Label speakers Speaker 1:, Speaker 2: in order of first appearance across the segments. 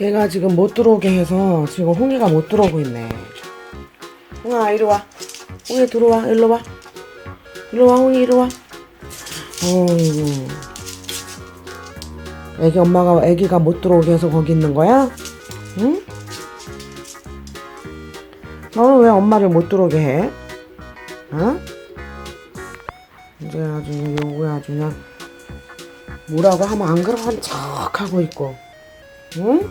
Speaker 1: 얘가 지금 못 들어오게 해서 지금 홍이가 못 들어오고 있네. 홍아, 이리 와. 홍이 들어와. 일로 와. 일로 와, 홍이, 이리 와. 어이구. 애기 엄마가 애기가 못 들어오게 해서 거기 있는 거야? 응? 너는 왜 엄마를 못 들어오게 해? 어? 이제 아주 요거에 아주 그냥 뭐라고 하면 안 그런 척 하고 있고 응?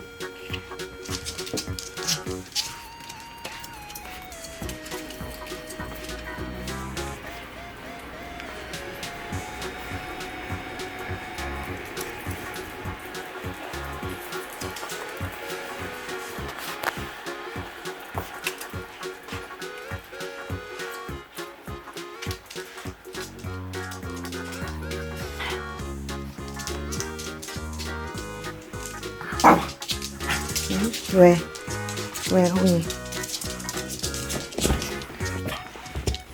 Speaker 1: 왜? 왜 홍이?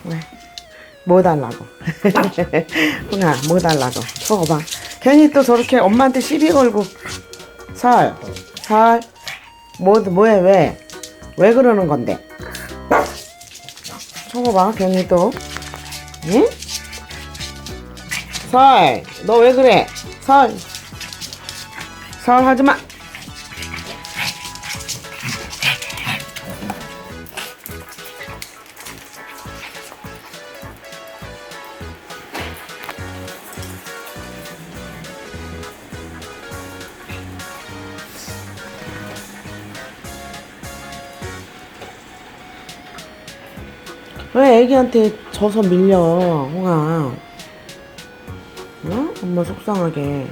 Speaker 1: 왜? 뭐 달라고? 홍아 뭐 달라고? 저거 봐 괜히 또 저렇게 엄마한테 시비 걸고 설, 설 뭐, 뭐해 왜? 왜 그러는 건데? 저거 봐 괜히 또 응? 설, 너 왜 그래? 설, 설 하지 마. 왜 애기한테 져서 밀려, 홍아? 응? 엄마 속상하게.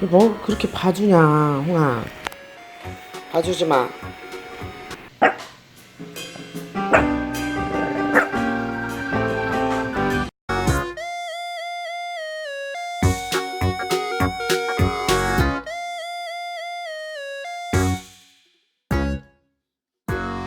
Speaker 1: 뭐 그렇게 봐주냐, 홍아? 봐주지 마.